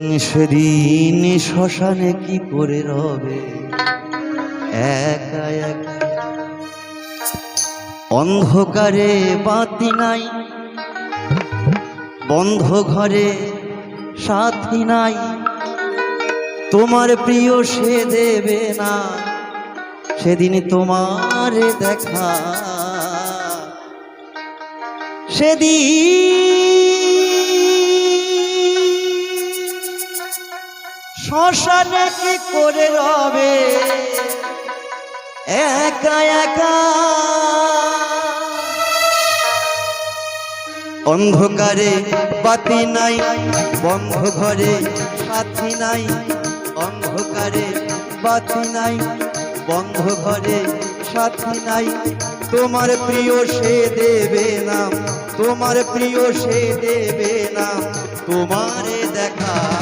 সেদিন শ্মশানে কি করে রবে? একা একা। অন্ধকারে বাতি নাই। বন্ধ ঘরে সাথী নাই। তোমার প্রিয় সে দেবে না। সেদিন তোমার দেখা। সেদিন শ্মশানে কি করে রবে? একা একা। অন্ধকারে বাতি নাই, বন্ধ ঘরে সাথী নাই। অন্ধকারে বাতি নাই, বন্ধ ঘরে সাথী নাই। তোমার প্রিয় সে দেবে না, তোমার প্রিয় সে দেবে না। তোমারে দেখা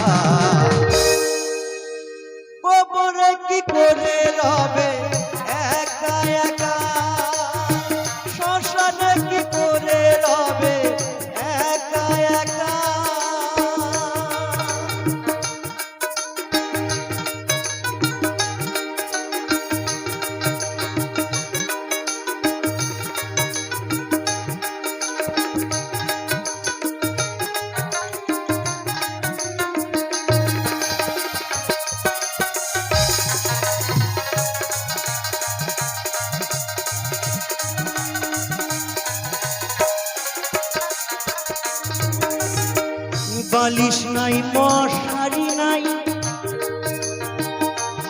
বালিশ নাই, মশারি নাই।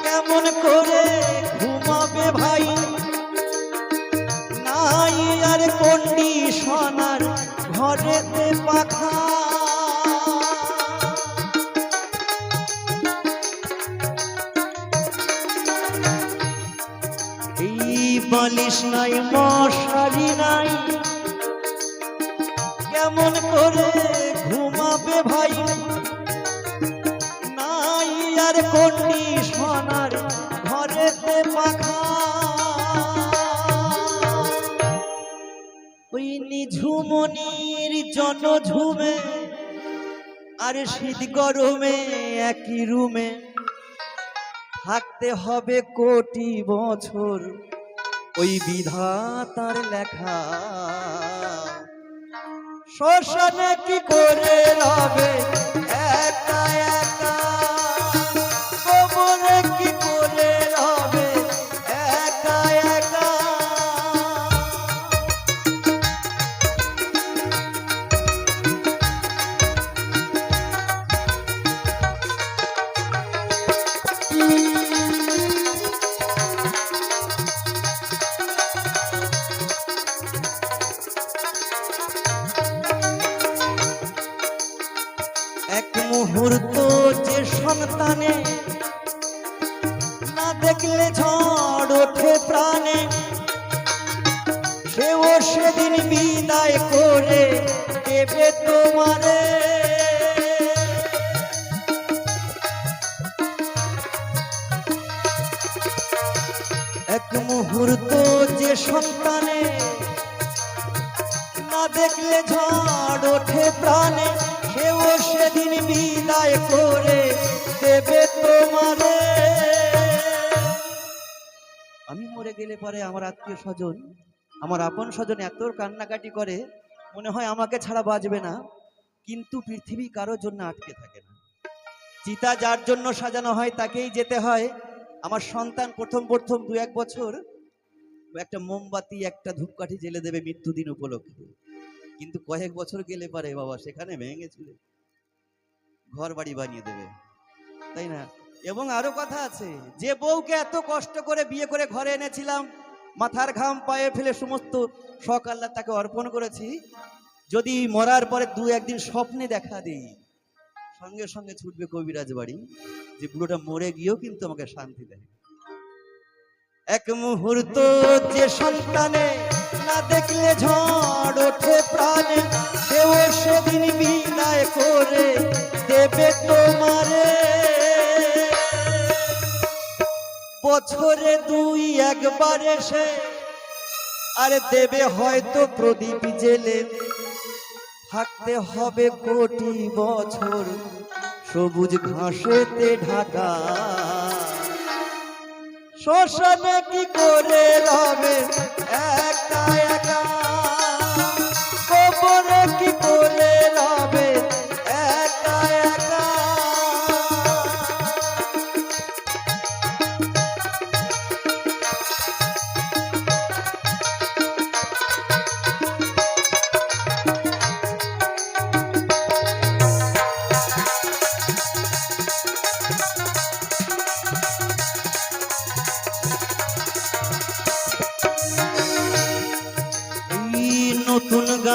কেমন করে ঘুমাবে ভাই? নাই আর কন্ডিশনার ঘরেতে পাখা। বালিশ নাই, মশারি নাই। কেমন করে ঘুমাবে ভাই। নাই আর কন্ডিশনার ঘরেতে পাখা। ওই নিঝুমনির জন ঝুমে আর শীত গরমে একই রুমে। থাকতে হবে কোটি বছর। ওই বিধাতার লেখা। শ্মশানে কি করে রবে একা দেখলে ঝড় ওঠে প্রাণে, সেও সেদিন বিদায় করে দেবে তোমারে। এক মুহূর্ত যে সন্তানে না দেখলে ঝড় ওঠে প্রাণে, সেও সেদিন বিদায় করে দেবে তোমারে। গেলে পরে আমার আত্মীয় স্বজন, আমার আপন স্বজন এত কান্নাকাটি করে, মনে হয় আমাকে ছাড়া বাঁচবে না। কিন্তু পৃথিবী কারোর জন্য আটকে থাকে না। চিতা যার জন্য সাজানো হয় তাকেই যেতে হয়। আমার সন্তান প্রথম প্রথম দু এক বছর একটা মোমবাতি, একটা ধূপকাঠি জেলে দেবে মৃত্যুদিন উপলক্ষে। কিন্তু কয়েক বছর গেলে পারে বাবা সেখানে ভেঙে চুরে ঘর বাড়ি বানিয়ে দেবে। তাই না? এবং আরও কথা আছে, যে বউকে এত কষ্ট করে বিয়ে করে ঘরে এনেছিলাম, মাথার ঘাম পায়ে ফেলে সমস্ত শখ তাকে অর্পণ করেছি, যদি মরার পরে দু একদিন স্বপ্নে দেখা দিই, সঙ্গে সঙ্গে ছুটবে কবিরাজ বাড়ি, যে বুড়োটা মরে গিয়েও কিন্তু আমাকে শান্তি দেয় এক মুহূর্ত যে সন্তানে না দেখলে ঝড় ওঠে প্রাণে, সেও সেদিন বিদায় করে দেবে তোমারে। বছরে দুই, একবার এসে। আর দেবে হয়তো প্রদীপ জেলে। থাকতে হবে কোটি বছর সবুজ ঘাসেতে ঢাকা। শ্মশানে কি করে রবে একা একা? কবরে কি করে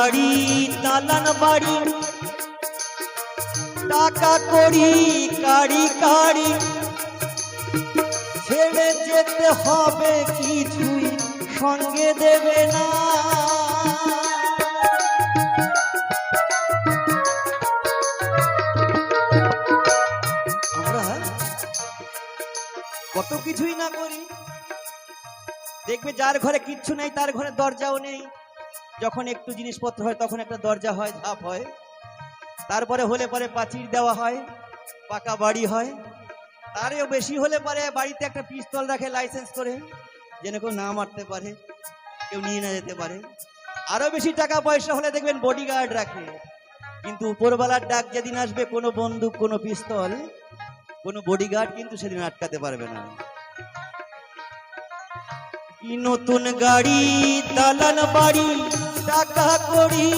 গাড়ি দালান বাড়ি। টাকা করি কাড়ি কাড়ি ছেড়ে যেতে হবে কিছুই সঙ্গে দেবে না। আমরা কত কিছুই না করি। দেখবে যার ঘরে কিচ্ছু নেই, তার ঘরে দরজাও নেই। যখন একটু জিনিসপত্র হয়, তখন একটা দরজা হয়, ধাপ হয়। তারপরে হলে পরে পাঁচির দেওয়া হয়, পাকা বাড়ি হয়। তারেও বেশি হলে পরে বাড়িতে একটা পিস্তল রাখে লাইসেন্স করে, যেন কেউ না মারতে পারে, কেউ নিয়ে না যেতে পারে। আরও বেশি টাকা পয়সা হলে দেখবেন বডিগার্ড রাখে। কিন্তু উপরবেলার ডাক যেদিন আসবে, কোনো বন্দুক, কোনো পিস্তল, কোনো বডিগার্ড কিন্তু সেদিন আটকাতে পারবে না। কি নতুন গাড়ি দালান বাড়ি, টাকা করি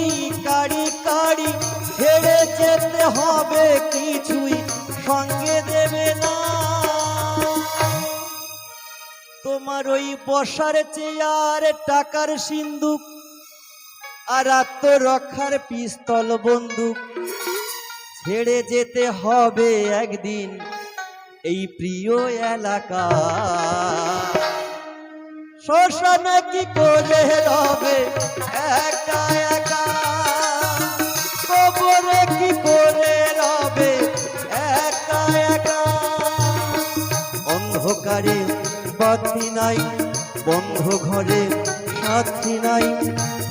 কাড়ি কাড়ি, ছেড়ে যেতে হবে কিছুই সঙ্গে দেবে না। তোমার ওই বসার চেয়ার, টাকার সিন্দুক আর আত্মরক্ষার পিস্তল বন্দুক। ছেড়ে যেতে হবে একদিন এই প্রিয় এলাকা। শ্মশানে কি করে একা অন্ধকারে নাই বন্ধ ঘরে সাথী নাই।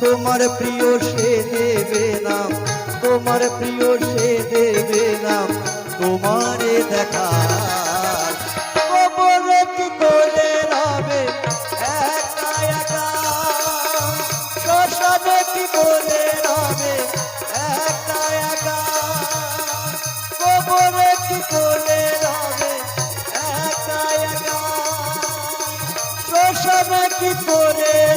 তোমার প্রিয় সে দেবে না, তোমার প্রিয় সে দেবে না। তোমারে দেখা কি তোরে